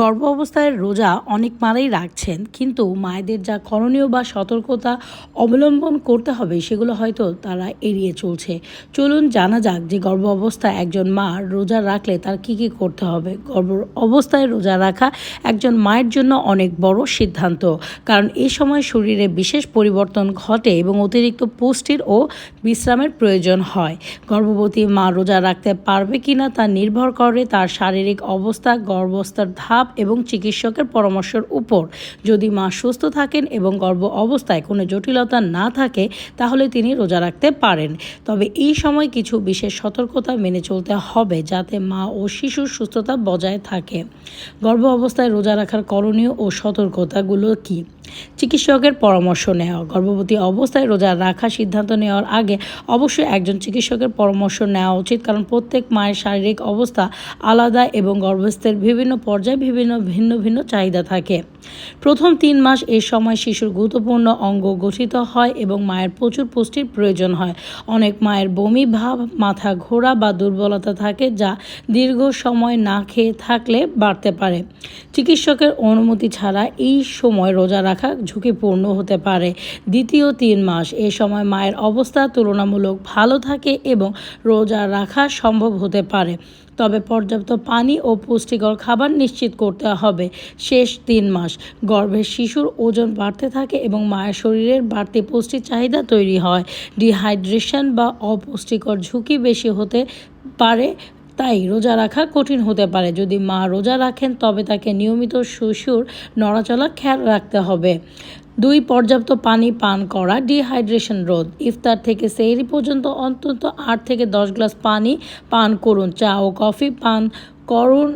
গর্ভ অবস্থায় রোজা অনেক মারাই রাখছেন, কিন্তু মায়েদের যা করণীয় বা সতর্কতা অবলম্বন করতে হবে, সেগুলো হয়তো তারা এড়িয়ে চলছে। চলুন জানা যাক যে গর্ভ অবস্থায় একজন মা রোজা রাখলে তার কি কি করতে হবে। গর্ভ অবস্থায় রোজা রাখা একজন মায়ের জন্য অনেক বড় সিদ্ধান্ত, কারণ এ সময় শরীরে বিশেষ পরিবর্তন ঘটে এবং অতিরিক্ত পুষ্টির ও বিশ্রামের প্রয়োজন হয়। গর্ভবতী মা রোজা রাখতে পারবে কিনা তা নির্ভর করে তার শারীরিক অবস্থা গর্ভস্থার ধাপ এবং চিকিৎসকের পরামর্শের উপর। যদি মা সুস্থ থাকেন এবং গর্ভ অবস্থায় কোনো জটিলতা না থাকে, তাহলে তিনি রোজা রাখতে পারেন। তবে এই সময় কিছু বিশেষ সতর্কতা মেনে চলতে হবে যাতে মা ও শিশুর সুস্থতা বজায় থাকে। গর্ভ অবস্থায় রোজা রাখার করণীয় ও সতর্কতাগুলো কী? চিকিৎসকের পরামর্শ নেওয়া। গর্ভবতী অবস্থায় রোজা রাখা সিদ্ধান্ত নেওয়ার আগে অবশ্যই একজন চিকিৎসকের পরামর্শ নেওয়া উচিত, কারণ প্রত্যেক মায়ের শারীরিক অবস্থা আলাদা এবং গর্ভস্থের বিভিন্ন পর্যায়ে বিভিন্ন ভিন্ন ভিন্ন চাহিদা থাকে। প্রথম তিন মাস এই সময় শিশুর গুরুত্বপূর্ণ অঙ্গ গঠিত হয় এবং মায়ের প্রচুর পুষ্টির প্রয়োজন হয়। অনেক মায়ের বমি ভাব, মাথা ঘোরা বা দুর্বলতা থাকে যা দীর্ঘ সময় না খেয়ে থাকলে বাড়তে পারে। চিকিৎসকের অনুমতি ছাড়া এই সময় রোজা রাখা ঝুঁকিপূর্ণ হতে পারে। দ্বিতীয় তিন মাস, এ সময় মায়ের অবস্থা তুলনামূলক ভালো থাকে এবং রোজা রাখা সম্ভব হতে পারে। তবে পর্যাপ্ত পানি ও পুষ্টিকর খাবার নিশ্চিত করতে হবে। শেষ তিন মাস, গর্ভের শিশুর ওজন বাড়তে থাকে এবং মায়ের শরীরের বাড়তি পুষ্টির চাহিদা তৈরি হয়। ডিহাইড্রেশন বা অপুষ্টিকর ঝুঁকি বেশি হতে পারে তাই রোজা রাখা কঠিন হতে পারে। যদি মা রোজা রাখেন, তবে তাকে নিয়মিত শ্বশুর নড়াচলা খেয়াল রাখতে হবে। দুই, পর্যাপ্ত পানি পান করা ডিহাইড্রেশন রোধ। ইফতার থেকে সেহরি পর্যন্ত অন্তত আট থেকে দশ গ্লাস পানি পান করুন। চা ও কফি পান করুন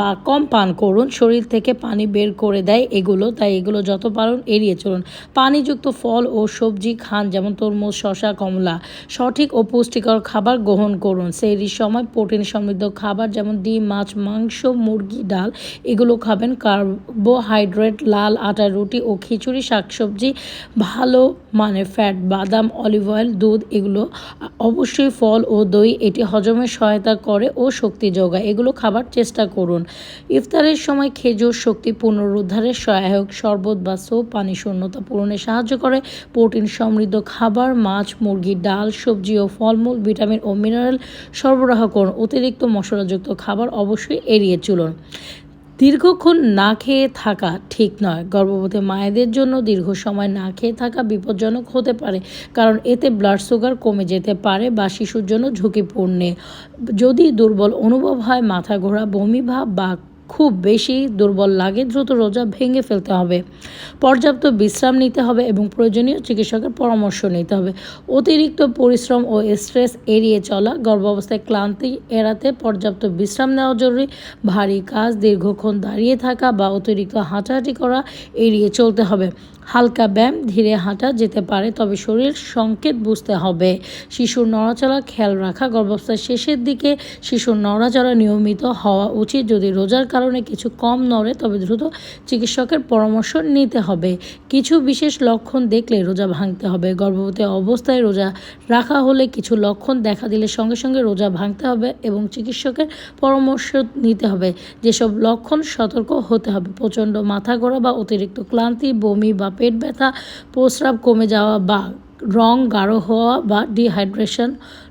বা কম পান করুন, শরীর থেকে পানি বের করে দেয় এগুলো, তাই এগুলো যত পারুন এড়িয়ে চলুন। পানিযুক্ত ফল ও সবজি খান, যেমন তরমুজ শশা কমলা। সঠিক ও পুষ্টিকর খাবার গ্রহণ করুন। সেই সময় প্রোটিন সমৃদ্ধ খাবার যেমন ডিম, মাছ, মাংস, মুরগি, ডাল, এগুলো খাবেন। কার্বোহাইড্রেট, লাল আটা, রুটি ও খিচুড়ি, শাকসবজি, ভালো মানে ফ্যাট, বাদাম, অলিভ অয়েল, দুধ, এগুলো অবশ্যই ফল ও দই, এটি হজমের সহায়তা করে ও শক্তি যোগায়। এগুলো খাবার চেষ্টা করুন। ইফতারের সময় খেজুর শক্তি পুনরুদ্ধারের সহায়ক শরবত বা সোপ পানি শূন্যতা পূরণে সাহায্য করে। প্রোটিন সমৃদ্ধ খাবার, মাছ, মুরগি, ডাল, সবজি ও ফলমূল, ভিটামিন ও মিনারেল সরবরাহ করুন। অতিরিক্ত মশলাযুক্ত খাবার অবশ্যই এড়িয়ে চলুন। দীর্ঘক্ষণ না খেয়ে থাকা ঠিক নয়। গর্ভবতী মায়েদের জন্য দীর্ঘ সময় না খেয়ে থাকা বিপজ্জনক হতে পারে, কারণ এতে ব্লাড সুগার কমে যেতে পারে বা শিশুর জন্য ঝুঁকিপূর্ণে। যদি দুর্বল অনুভব হয়, মাথা ঘোরা, বমি ভাব বা খুব বেশি দুর্বল লাগে, দ্রুত রোজা ভেঙে ফেলতে হবে। পর্যাপ্ত বিশ্রাম নিতে হবে এবং প্রয়োজনীয় চিকিৎসকের পরামর্শ নিতে হবে। অতিরিক্ত পরিশ্রম ও স্ট্রেস এড়িয়ে চলা, গর্ভাবস্থায় ক্লান্তি এড়াতে পর্যাপ্ত বিশ্রাম নেওয়া জরুরি। ভারী কাজ, দীর্ঘক্ষণ দাঁড়িয়ে থাকা বা অতিরিক্ত হাঁটাহাঁটি করা এড়িয়ে চলতে হবে। হালকা ব্যায়াম, ধীরে হাঁটা যেতে পারে, তবে শরীর সংকেত বুঝতে হবে। শিশুর নড়াচড়া খেয়াল রাখা গর্ভাবস্থার শেষের দিকে শিশুর নড়াচড়া নিয়মিত হওয়া উচিত। যদি রোজার কারণে কিছু কম নড়ে, তবে দ্রুত চিকিৎসকের পরামর্শ নিতে হবে। কিছু বিশেষ লক্ষণ দেখলে রোজা ভাঙতে হবে। গর্ভবতী অবস্থায় রোজা রাখা হলে কিছু লক্ষণ দেখা দিলে সঙ্গে সঙ্গে রোজা ভাঙতে হবে এবং চিকিৎসকের পরামর্শ নিতে হবে। যেসব লক্ষণ সতর্ক হতে হবে, প্রচণ্ড মাথা ঘোরা বা অতিরিক্ত ক্লান্তি, বমি বা পেট ব্যথা, প্রস্রাব কমে যাওয়া বা রং গাঢ় হওয়া বা ডিহাইড্রেশন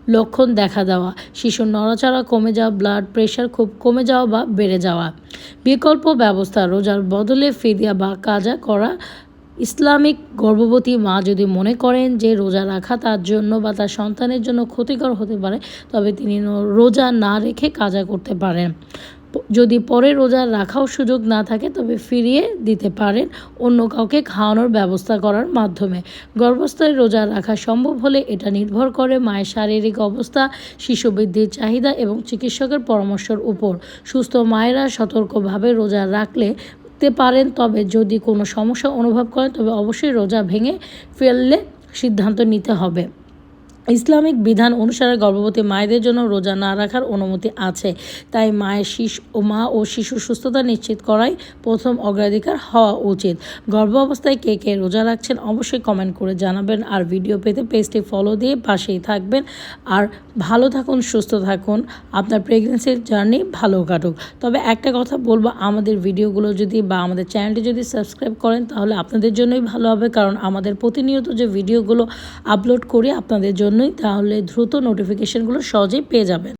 লক্ষণ দেখা দেওয়া, শিশুর নড়াচড়া কমে যাওয়া ব্লাড প্রেশার খুব কমে যাওয়া বা বেড়ে যাওয়া। বিকল্প ব্যবস্থা, রোজার বদলে ফিদিয়া বা কাজা করা ইসলামিক গর্ভবতী মা যদি মনে করেন যে রোজা রাখা তার জন্য বা তার সন্তানের জন্য ক্ষতিকর হতে পারে, তবে তিনি রোজা না রেখে কাজা করতে পারেন। যদি পরে রোজা রাখাও সুযোগ না থাকে, তবে ফিরিয়ে দিতে পারেন অন্য কাউকে খাওয়ানোর ব্যবস্থা করার মাধ্যমে। গর্ভস্থায় রোজা রাখা সম্ভব হলে এটা নির্ভর করে মায়ের শারীরিক অবস্থা শিশু বৃদ্ধির চাহিদা এবং চিকিৎসকের পরামর্শের উপর। সুস্থ মায়েরা সতর্কভাবে রোজা রাখলে পারেন, তবে যদি কোনো সমস্যা অনুভব করেন, তবে অবশ্যই রোজা ভেঙে ফেললে সিদ্ধান্ত নিতে হবে। ইসলামিক বিধান অনুসারে গর্ভবতী মায়েদের জন্য রোজা না রাখার অনুমতি আছে। তাই মায়ের শিশু ও মা ও শিশুর সুস্থতা নিশ্চিত করাই প্রথম অগ্রাধিকার হওয়া উচিত। গর্ভ অবস্থায় কে কে রোজা রাখছেন অবশ্যই কমেন্ট করে জানাবেন। আর ভিডিও পেতে পেজটি ফলো দিয়ে পাশেই থাকবেন। আর ভালো থাকুন, সুস্থ থাকুন। আপনার প্রেগনেন্সির জার্নি ভালো কাটুক। তবে একটা কথা বলব, আমাদের ভিডিওগুলো যদি বা আমাদের চ্যানেলটি যদি সাবস্ক্রাইব করেন, তাহলে আপনাদের জন্যই ভালো হবে। কারণ আমাদের প্রতিনিয়ত যে ভিডিওগুলো আপলোড করি, আপনাদের জন্যই তাহলে দ্রুত নোটিফিকেশনগুলো সহজেই পেয়ে যাবেন।